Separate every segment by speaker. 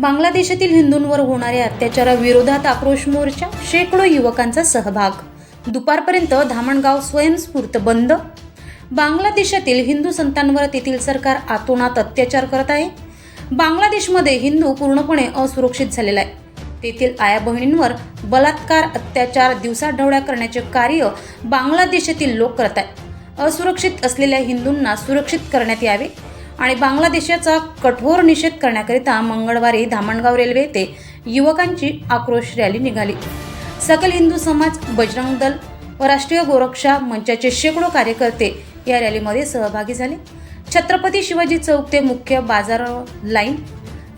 Speaker 1: बांगलादेशातील हिंदूंवर होणाऱ्या अत्याचाराविरोधात आक्रोश मोर्चा शेकडो युवकांचा सहभाग. दुपारपर्यंत धामणगाव स्वयंस्फूर्त बंद. बांगलादेशातील हिंदू संतांवर तेथील सरकार आतोनात अत्याचार करत आहे. बांगलादेशमध्ये हिंदू पूर्णपणे असुरक्षित झालेला आहे. तेथील आया बहिणींवर बलात्कार अत्याचार दिवसाढवळ्या करण्याचे कार्य बांगलादेशातील लोक करत आहेत. असुरक्षित असलेल्या हिंदूंना सुरक्षित करण्यात यावे आणि बांगलादेशाचा कठोर निषेध करण्याकरिता मंगळवारी धामणगाव रेल्वे येथे युवकांची आक्रोश रॅली निघाली. सकल हिंदू समाज बजरंग दल व राष्ट्रीय गोरक्षा मंचाचे शेकडो कार्यकर्ते या रॅलीमध्ये सहभागी झाले. छत्रपती शिवाजी चौक ते मुख्य बाजार लाईन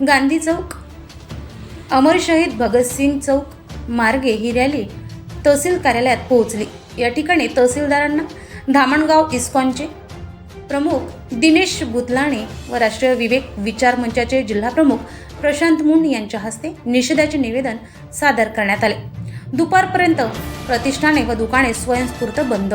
Speaker 1: गांधी चौक अमर शहीद भगतसिंग चौक मार्गे ही रॅली तहसील कार्यालयात पोहोचली. या ठिकाणी तहसीलदारांना धामणगाव इस्कॉनचे प्रमुख दिनेश भुतलाणे व राष्ट्रीय विवेक विचार मंचाचे जिल्हाप्रमुख प्रशांत मुंड यांच्या हस्ते निषेधाचे निवेदन सादर करण्यात आले. दुपारपर्यंत प्रतिष्ठाने व दुकाने स्वयंस्फूर्त बंद.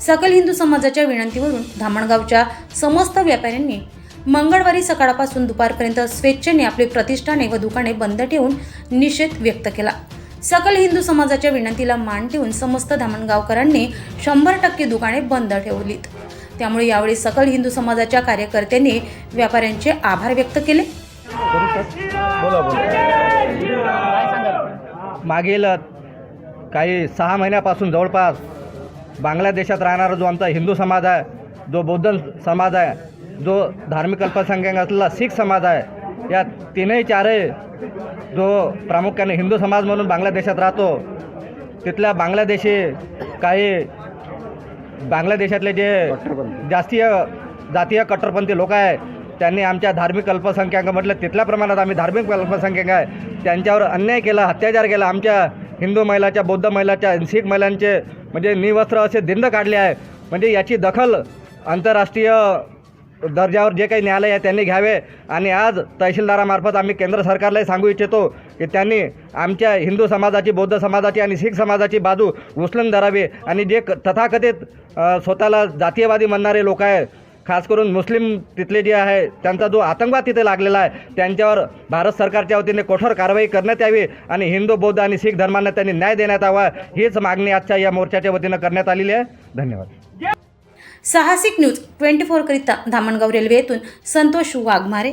Speaker 1: सकल हिंदू समाजाच्या विनंतीवरून धामणगावच्या समस्त व्यापाऱ्यांनी मंगळवारी सकाळपासून दुपारपर्यंत स्वेच्छेने आपली प्रतिष्ठाने व दुकाने बंद ठेवून निषेध व्यक्त केला. सकल हिंदू समाजाच्या विनंतीला मान ठेवून समस्त धामणगावकरांनी शंभर टक्के दुकाने बंद ठेवलीत. त्यामुळे यावेळी सकल हिंदू समाजाच्या कार्यकर्त्यांनी व्यापाऱ्यांचे आभार व्यक्त केले.
Speaker 2: बोला बोला. मागील काही सहा महिन्यापासून जवळपास बांगलादेशात राहणारा जो आमचा हिंदू समाज आहे जो बौद्ध समाज आहे जो धार्मिक अल्पसंख्याक असलेला शीख समाज आहे या तीनही चारही जो प्रामुख्याने हिंदू समाज म्हणून बांगलादेशात राहतो तिथल्या बांगलादेशी काही बांगलादेशातले जे जास्तीय जातीय कट्टरपंथी लोक आहे त्यांनी आमच्या धार्मिक अल्पसंख्याक म्हटलं तिथल्या प्रमाणात आम्ही धार्मिक अल्पसंख्याक आहे. त्यांच्यावर अन्याय केला अत्याचार केला. आमच्या हिंदू महिलाच्या बौद्ध महिलाच्या शीख महिलांचे म्हणजे निवस्त्र असे दिंड काढले आहे. म्हणजे याची दखल आंतरराष्ट्रीय दर्जावर जे काही न्यायालय आहे त्यांनी घ्यावे. आणि आज तहसीलदारामार्फत आम्ही केंद्र सरकारलाही सांगू इच्छितो की त्यांनी आमच्या हिंदू समाजाची बौद्ध समाजाची आणि शीख समाजाची बाजू उचलून धरावी. आणि जे क- तथाकथित स्वतःला जातीयवादी म्हणणारे लोक आहे खास करून मुस्लिम तिथले जे आहे त्यांचा जो आतंकवाद तिथे लागलेला आहे त्यांच्यावर भारत सरकारच्या वतीने कठोर कारवाई करण्यात यावी आणि हिंदू बौद्ध आणि शीख धर्मांना त्यांनी न्याय देण्यात यावा हीच मागणी आजच्या या मोर्चाच्या वतीनं करण्यात आलेली आहे. धन्यवाद.
Speaker 1: साहसिक न्यूज ट्वेंटी फोरकरिता धामणगाव रेल्वे येथून संतोष वाघमारे.